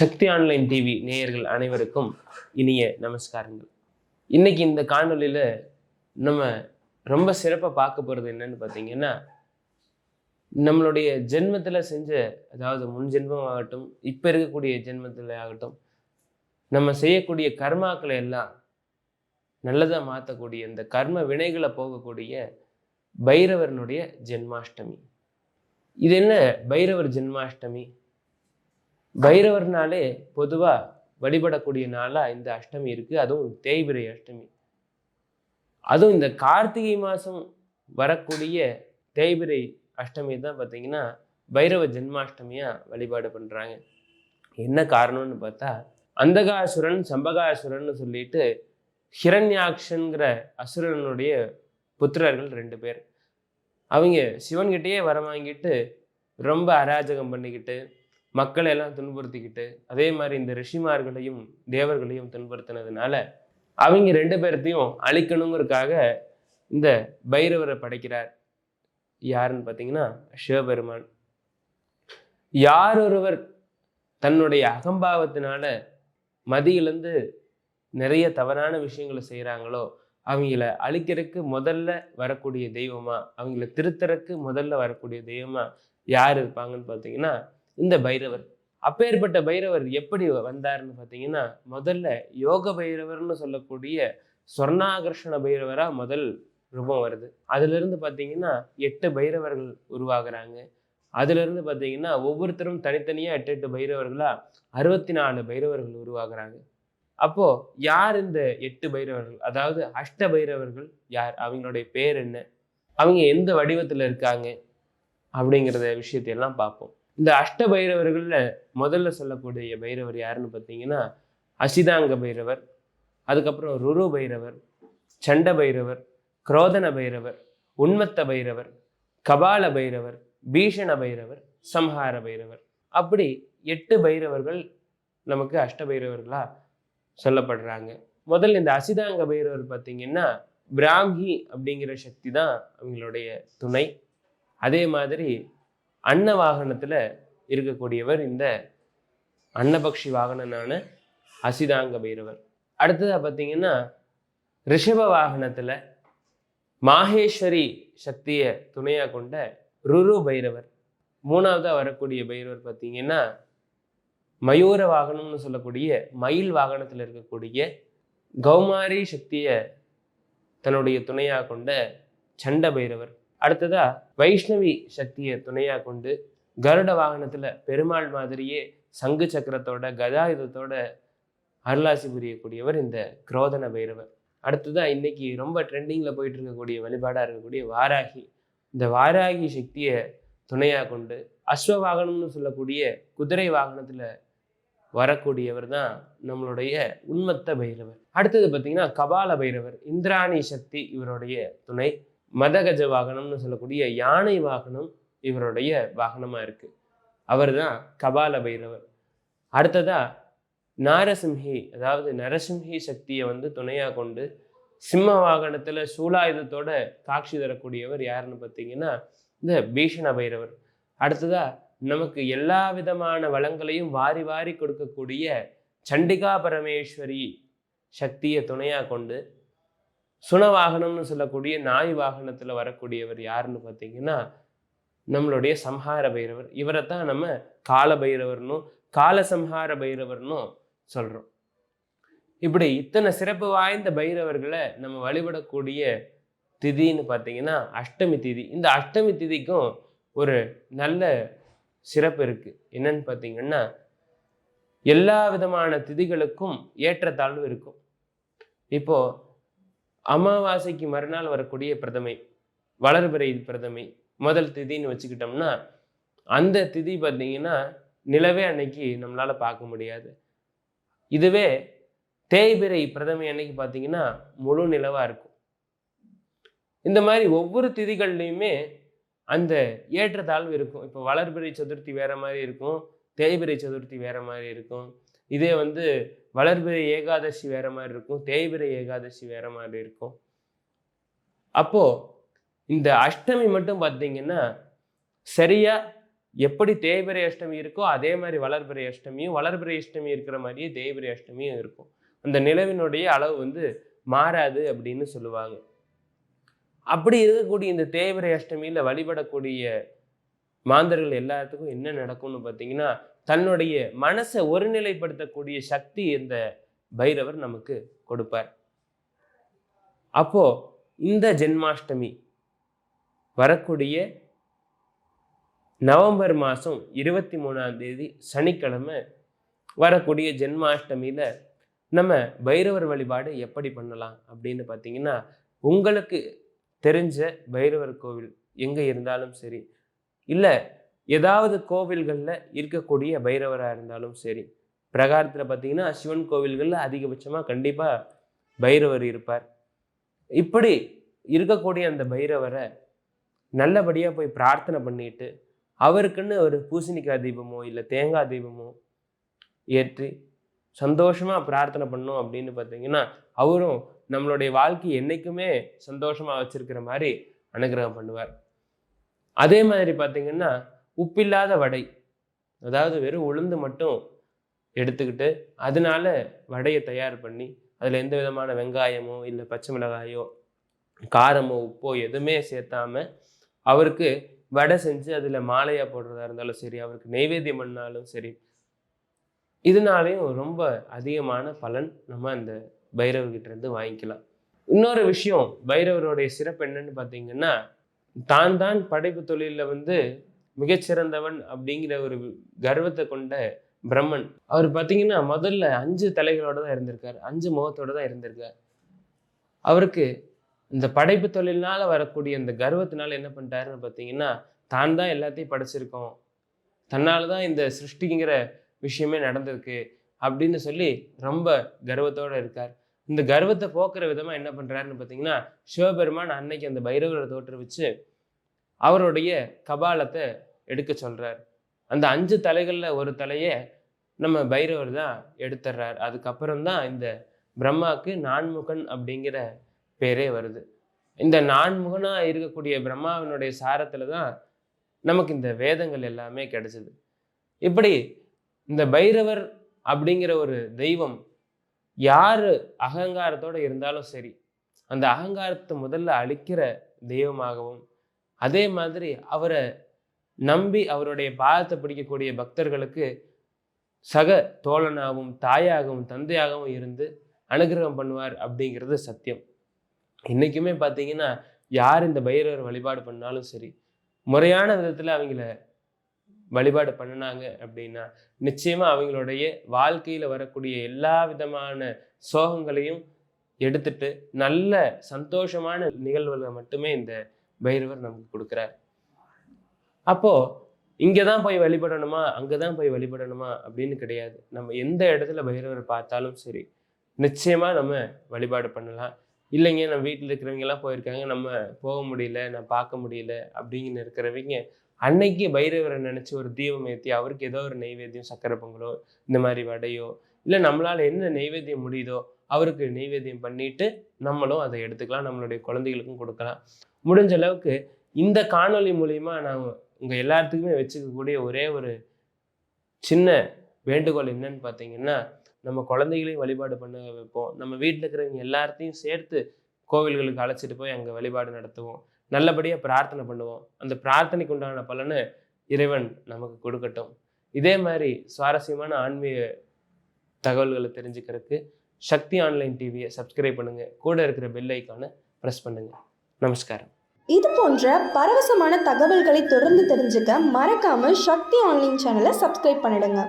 சக்தி online TV நேயர்கள் அனைவருக்கும் இனிய நமஸ்காரங்கள். இன்னைக்கு இந்த காணொளியில் நம்ம ரொம்ப சிறப்பாக பார்க்க போகிறது என்னன்னு பார்த்தீங்கன்னா நம்மளுடைய ஜென்மத்தில் செஞ்ச அதாவது முன் ஜென்மம் ஆகட்டும் இப்போ இருக்கக்கூடிய ஜென்மத்தில் ஆகட்டும் நம்ம செய்யக்கூடிய கர்மாக்களை எல்லாம் நல்லதாக மாற்றக்கூடிய இந்த கர்ம வினைகளை போகக்கூடிய பைரவரனுடைய ஜென்மாஷ்டமி. இது என்ன பைரவர் ஜென்மாஷ்டமி? பைரவர்னாலே பொதுவாக வழிபடக்கூடிய நாளாக இந்த அஷ்டமி இருக்குது அதுவும் தேய்பிரை அஷ்டமி. அதுவும் இந்த கார்த்திகை மாதம் வரக்கூடிய தேய்பிரை அஷ்டமி தான் பார்த்தீங்கன்னா பைரவ ஜென்மாஷ்டமியாக வழிபாடு பண்ணுறாங்க என்ன காரணம்னு பார்த்தா அந்தகாசுரன் சம்பகாசுரன் சொல்லிட்டு ஹிரண்யாக்ஷன்கிற அசுரனுடைய புத்திரர்கள் ரெண்டு பேர். அவங்க சிவன்கிட்டயே வர வாங்கிட்டு ரொம்ப அராஜகம் பண்ணிக்கிட்டு மக்களை எல்லாம் துன்புறுத்திக்கிட்டு அதே மாதிரி இந்த ரிஷிமார்களையும் தேவர்களையும் துன்புறுத்தினதுனால அவங்க ரெண்டு பேர்த்தையும் அழிக்கணுங்கிறதுக்காக இந்த பைரவரை படைக்கிறார். யாருன்னு பார்த்தீங்கன்னா சிவபெருமான். யார் ஒருவர் தன்னுடைய அகம்பாவத்தினால மதியிலேருந்து நிறைய தவறான விஷயங்களை செய்கிறாங்களோ அவங்கள அழிக்கிறதுக்கு முதல்ல வரக்கூடிய தெய்வமா அவங்கள திருத்தறக்கு முதல்ல வரக்கூடிய தெய்வமா யார் இருப்பாங்கன்னு பார்த்தீங்கன்னா இந்த பைரவர். அப்பேற்பட்ட பைரவர் எப்படி வந்தாருன்னு பார்த்தீங்கன்னா முதல்ல யோக பைரவர்னு சொல்லக்கூடிய சொர்ணாகர்ஷண பைரவராக முதல் ரூபம் வருது. அதுலேருந்து பார்த்தீங்கன்னா எட்டு பைரவர்கள் உருவாகிறாங்க. அதுலேருந்து பார்த்தீங்கன்னா ஒவ்வொருத்தரும் தனித்தனியாக எட்டு எட்டு பைரவர்களாக அறுபத்தி நாலு பைரவர்கள் உருவாகிறாங்க. அப்போது யார் இந்த எட்டு பைரவர்கள்? அதாவது அஷ்ட பைரவர்கள் யார்? அவங்களுடைய பேர் என்ன? அவங்க எந்த வடிவத்தில் இருக்காங்க? அப்படிங்கிறத விஷயத்தையெல்லாம் பார்ப்போம். இந்த அஷ்ட பைரவர்களில் முதல்ல சொல்லக்கூடிய பைரவர் யாருன்னு பார்த்தீங்கன்னா அசிதாங்க பைரவர் அதுக்கப்புறம் ருரு பைரவர் சண்ட பைரவர் குரோதன பைரவர் உண்மத்த பைரவர் கபால பைரவர் பீஷண பைரவர் சம்ஹார பைரவர். அப்படி எட்டு பைரவர்கள் நமக்கு அஷ்ட பைரவர்களாக சொல்லப்படுறாங்க. முதல்ல இந்த அசிதாங்க பைரவர் பார்த்தீங்கன்னா பிராமி அப்படிங்கிற சக்தி தான் அவங்களுடைய துணை. அதே மாதிரி அன்ன வாகனத்தில் இருக்கக்கூடியவர் இந்த அன்னபக்ஷி வாகனனான அசிதாங்க பைரவர். அடுத்ததாக பார்த்தீங்கன்னா ரிஷப வாகனத்தில் மாகேஸ்வரி சக்தியை துணையாக கொண்ட ருரு பைரவர். மூணாவதாக வரக்கூடிய பைரவர் பார்த்தீங்கன்னா மயூர வாகனம்னு சொல்லக்கூடிய மயில் வாகனத்தில் இருக்கக்கூடிய கௌமாரி சக்தியை தன்னுடைய துணையாக கொண்ட சண்ட பைரவர். அடுத்ததா வைஷ்ணவி சக்தியை துணையாக கொண்டு கருட வாகனத்தில் பெருமாள் மாதிரியே சங்கு சக்கரத்தோட கதாயுதத்தோட அருளாசி புரியக்கூடியவர் இந்த குரோதன பைரவர். அடுத்ததா இன்னைக்கு ரொம்ப ட்ரெண்டிங்கில் போயிட்டு இருக்கக்கூடிய வழிபாடாக இருக்கக்கூடிய வாராகி. இந்த வாராகி சக்தியை துணையாக கொண்டு அஸ்வ வாகனம்னு சொல்லக்கூடிய குதிரை வாகனத்தில் வரக்கூடியவர் தான் நம்மளுடைய உண்மத்த பைரவர். அடுத்தது பார்த்தீங்கன்னா கபால பைரவர் இந்திராணி சக்தி இவருடைய துணை. மதகஜ வாகனம்னு சொல்லக்கூடிய யானை வாகனம் இவருடைய வாகனமாக இருக்குது அவர் தான் கபால பைரவர். அடுத்ததா நாரசிம்ஹி அதாவது நரசிம்ஹி சக்தியை வந்து துணையாக கொண்டு சிம்ம வாகனத்தில் சூலாயுதத்தோட காட்சி தரக்கூடியவர் யாருன்னு பார்த்தீங்கன்னா இந்த பீஷண பைரவர். அடுத்ததா நமக்கு எல்லா விதமான வளங்களையும் வாரி வாரி கொடுக்கக்கூடிய சண்டிகா பரமேஸ்வரி சக்தியை துணையாக கொண்டு சுனவாகனம்னு சொல்லக்கூடிய நாய் வாகனத்தில் வரக்கூடியவர் யாருன்னு பார்த்தீங்கன்னா நம்மளுடைய சம்ஹார பைரவர். இவரை தான் நம்ம கால பைரவர்னும் கால சம்ஹார பைரவர்னும் சொல்கிறோம் இப்படி இத்தனை சிறப்பு வாய்ந்த பைரவர்களை நம்ம வழிபடக்கூடிய திதின்னு பார்த்தீங்கன்னா அஷ்டமி திதி. இந்த அஷ்டமி திதிக்கும் ஒரு நல்ல சிறப்பு இருக்குது என்னன்னு பார்த்தீங்கன்னா எல்லா விதமான திதிகளுக்கும் ஏற்றத்தாழ்வு இருக்கும். இப்போது அமாவாசைக்கு மறுநாள் வரக்கூடிய பிரதமை வளர்பிறை பிரதமை முதல் திதின்னு வச்சுக்கிட்டோம்னா அந்த திதி பார்த்தீங்கன்னா நிலவே அன்னைக்கு நம்மளால் பார்க்க முடியாது. இதுவே தேய்பிறை பிரதமை அன்னைக்கு பார்த்தீங்கன்னா முழு நிலவாக இருக்கும். இந்த மாதிரி ஒவ்வொரு திதிகள்லையுமே அந்த ஏற்றத்தாழ்வு இருக்கும். இப்போ வளர்பிறை சதுர்த்தி வேற மாதிரி இருக்கும் தேய்பிறை சதுர்த்தி வேற மாதிரி இருக்கும். இதே வந்து வளர்பிறை ஏகாதசி வேற மாதிரி இருக்கும் தேய்பிறை ஏகாதசி வேற மாதிரி இருக்கும். அப்போ இந்த அஷ்டமி மட்டும் பார்த்தீங்கன்னா சரியா எப்படி தேய்பிரை அஷ்டமி இருக்கோ அதே மாதிரி வளர்பிறை அஷ்டமியும் வளர்பிறை அஷ்டமி இருக்கிற மாதிரியே தேய்பிரை அஷ்டமியும் இருக்கும். அந்த நிலவினுடைய அளவு வந்து மாறாது அப்படின்னு சொல்லுவாங்க. அப்படி இருக்கக்கூடிய இந்த தேய்பிரை அஷ்டமியில் வழிபடக்கூடிய மாந்தர்கள் எல்லாத்துக்கும் என்ன நடக்கும்னு பார்த்தீங்கன்னா தன்னுடைய மனசை ஒருநிலைப்படுத்தக்கூடிய சக்தி இந்த பைரவர் நமக்கு கொடுப்பார். அப்போ இந்த ஜென்மாஷ்டமி வரக்கூடிய நவம்பர் மாதம் இருபத்தி மூணாம் தேதி சனிக்கிழமை வரக்கூடிய ஜென்மாஷ்டமியில் நம்ம பைரவர் வழிபாடு எப்படி பண்ணலாம் அப்படின்னு பார்த்தீங்கன்னா உங்களுக்கு தெரிஞ்ச பைரவர் கோவில் எங்கே இருந்தாலும் சரி இல்லை ஏதாவது கோவில்களில் இருக்கக்கூடிய பைரவராக இருந்தாலும் சரி பிரகாரத்தில் பார்த்தீங்கன்னா சிவன் கோவில்களில் அதிகபட்சமாக கண்டிப்பாக பைரவர் இருப்பார். இப்படி இருக்கக்கூடிய அந்த பைரவரை நல்லபடியாக போய் பிரார்த்தனை பண்ணிட்டு அவருக்குன்னு ஒரு பூசணிக்காய் தீபமோ இல்லை தேங்காய் தீபமோ ஏற்றி சந்தோஷமாக பிரார்த்தனை பண்ணோம் அப்படின்னு பார்த்தீங்கன்னா அவரும் நம்மளுடைய வாழ்க்கை என்றைக்குமே சந்தோஷமாக வச்சுருக்கிற மாதிரி அனுகிரகம் பண்ணுவார். அதே மாதிரி பார்த்தீங்கன்னா உப்பில்லாத வடை. அதாவது வெறும் உளுந்து மட்டும் எடுத்துக்கிட்டு அதனால வடையை தயார் பண்ணி அதில் எந்த விதமான வெங்காயமோ இல்லை பச்சை மிளகாயோ காரமோ உப்போ எதுவுமே சேர்த்தாம அவருக்கு வடை செஞ்சு அதில் மாலையாக போடுறதா இருந்தாலும் சரி அவருக்கு நெய்வேத்தியம் பண்ணாலும் சரி இதனாலையும் ரொம்ப அதிகமான பலன் நம்ம அந்த பைரவர்கிட்ட இருந்து வாங்கிக்கலாம். இன்னொரு விஷயம் பைரவருடைய சிறப்பு என்னன்னு பார்த்தீங்கன்னா தான் தான் படைப்பு தொழிலில் வந்து மிகச்சிறந்தவன் அப்படிங்கிற ஒரு கர்வத்தை கொண்ட பிரம்மன். அவர் பார்த்தீங்கன்னா முதல்ல அஞ்சு தலைகளோட தான் இருந்திருக்கார். அஞ்சு முகத்தோட தான் இருந்திருக்கார். அவருக்கு இந்த படைப்பு தொழிலினால் வரக்கூடிய இந்த கர்வத்தினால என்ன பண்ணிட்டாருன்னு பார்த்தீங்கன்னா தான் தான் எல்லாத்தையும் படைச்சிருக்கோம். தன்னால் தான் இந்த சிருஷ்டிங்கிற விஷயமே நடந்திருக்கு அப்படின்னு சொல்லி ரொம்ப கர்வத்தோட இருக்கார். இந்த கர்வத்தை போக்குற விதமாக என்ன பண்ணுறாருன்னு பார்த்தீங்கன்னா சிவபெருமான் அன்னைக்கு அந்த பைரவரை தோற்றுவிச்சு அவருடைய கபாலத்தை எடுக்க சொல்கிறார் அந்த அஞ்சு தலைகளில் ஒரு தலையை நம்ம பைரவர் தான் எடுத்துடுறார் அதுக்கப்புறம் தான் இந்த பிரம்மாவுக்கு நான்முகன் அப்படிங்கிற பேரே வருது. இந்த நான்முகனாக இருக்கக்கூடிய பிரம்மாவினுடைய சாரத்தில் தான் நமக்கு இந்த வேதங்கள் எல்லாமே கிடைச்சிது. இப்படி இந்த பைரவர் அப்படிங்கிற ஒரு தெய்வம் யார் அகங்காரத்தோடு இருந்தாலும் சரி அந்த அகங்காரத்தை முதல்ல அழிக்கிற தெய்வமாகவும் அதே மாதிரி அவரை நம்பி அவருடைய பாதத்தை பிடிக்கக்கூடிய பக்தர்களுக்கு சக தோழனாகவும் தாயாகவும் தந்தையாகவும் இருந்து அனுகிரகம் பண்ணுவார் அப்படிங்கிறது சத்தியம். இன்றைக்குமே பார்த்தீங்கன்னா யார் இந்த பைரவர் வழிபாடு பண்ணாலும் சரி முறையான விதத்தில் அவங்கள வழிபாடு பண்ணினாங்க அப்படின்னா நிச்சயமா அவங்களுடைய வாழ்க்கையில வரக்கூடிய எல்லா விதமான சோகங்களையும் எடுத்துட்டு நல்ல சந்தோஷமான நிகழ்வுகளை மட்டுமே இந்த பைரவர் நமக்கு கொடுக்குறார். அப்போ இங்கே தான் போய் வழிபடணுமா? அங்கே தான் போய் வழிபடணுமா? அப்படின்னு கிடையாது. நம்ம எந்த இடத்துல பைரவர் பார்த்தாலும் சரி நிச்சயமா நம்ம வழிபாடு பண்ணலாம். இல்லைங்க நம்ம வீட்டில் இருக்கிறவங்க எல்லாம் போயிருக்காங்க நம்ம போக முடியல நான் பார்க்க முடியல அப்படின்னு இருக்கிறவங்க அன்னைக்கு பைரவரை நினச்சி ஒரு தீபம் ஏற்றி அவருக்கு ஏதோ ஒரு நெய்வேத்தியம் சக்கரை பொங்கலோ இந்த மாதிரி வடையோ இல்லை நம்மளால் என்ன நெய்வேத்தியம் முடியுதோ அவருக்கு நெய்வேத்தியம் பண்ணிட்டு நம்மளும் அதை எடுத்துக்கலாம் நம்மளுடைய குழந்தைகளுக்கும் கொடுக்கலாம். முடிஞ்ச அளவுக்கு இந்த காணொலி மூலிமா நான் உங்கள் எல்லாத்துக்குமே வச்சுக்கக்கூடிய ஒரே ஒரு சின்ன வேண்டுகோள் என்னன்னு பார்த்தீங்கன்னா நம்ம குழந்தைகளையும் வழிபாடு பண்ண வைப்போம். நம்ம வீட்டில் இருக்கிறவங்க எல்லாத்தையும் சேர்த்து கோவில்களுக்கு அழைச்சிட்டு போய் அங்கே வழிபாடு நடத்துவோம். நல்லபடியாக பிரார்த்தனை பண்ணுவோம். அந்த பிரார்த்தனைக்கு உண்டான பலனை இறைவன் நமக்கு கொடுக்கட்டும். இதே மாதிரி சுவாரஸ்யமான ஆன்மீக தகவல்களை தெரிஞ்சுக்கிறதுக்கு சக்தி ஆன்லைன் டிவியை சப்ஸ்கிரைப் பண்ணுங்க. கூட இருக்கிற பெல் ஐக்கானை ப்ரெஸ் பண்ணுங்க. நமஸ்காரம். இது போன்ற பரவசமான தகவல்களை தொடர்ந்து தெரிஞ்சுக்க மறக்காம சக்தி ஆன்லைன் சேனலை சப்ஸ்கிரைப் பண்ணிடுங்க.